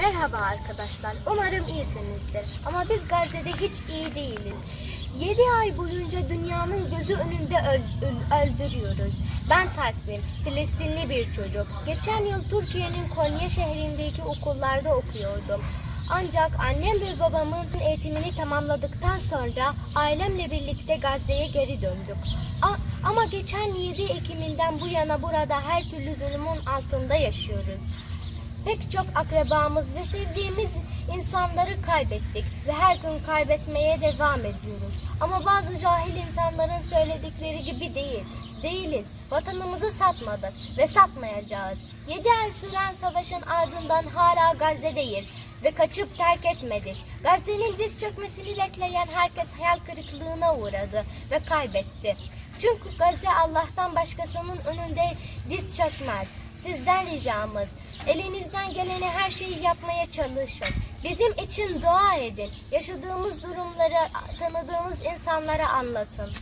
Merhaba arkadaşlar. Umarım iyisinizdir. Ama biz Gazze'de hiç iyi değiliz. 7 ay boyunca dünyanın gözü önünde öl- öl- öldürüyoruz. Ben Taslim, Filistinli bir çocuk. Geçen yıl Türkiye'nin Konya şehrindeki okullarda okuyordum. Ancak annem ve babamın eğitimini tamamladıktan sonra ailemle birlikte Gazze'ye geri döndük. Ama geçen 7 Ekim'inden bu yana burada her türlü zulümün altında yaşıyoruz. Pek çok akrabamız ve sevdiğimiz insanları kaybettik ve her gün kaybetmeye devam ediyoruz. Ama bazı cahil insanların söyledikleri gibi değil. Değiliz. Vatanımızı satmadık ve satmayacağız. 7 ay süren savaşın ardından hala Gazze'deyiz ve kaçıp terk etmedik. Gazze'nin diz çökmesini bekleyen herkes hayal kırıklığına uğradı ve kaybetti. Çünkü Gazze Allah'tan başkasının önünde diz çökmez. Sizden ricamız, elinizden geleni her şeyi yapmaya çalışın. Bizim için dua edin. Yaşadığımız durumları tanıdığımız insanlara anlatın.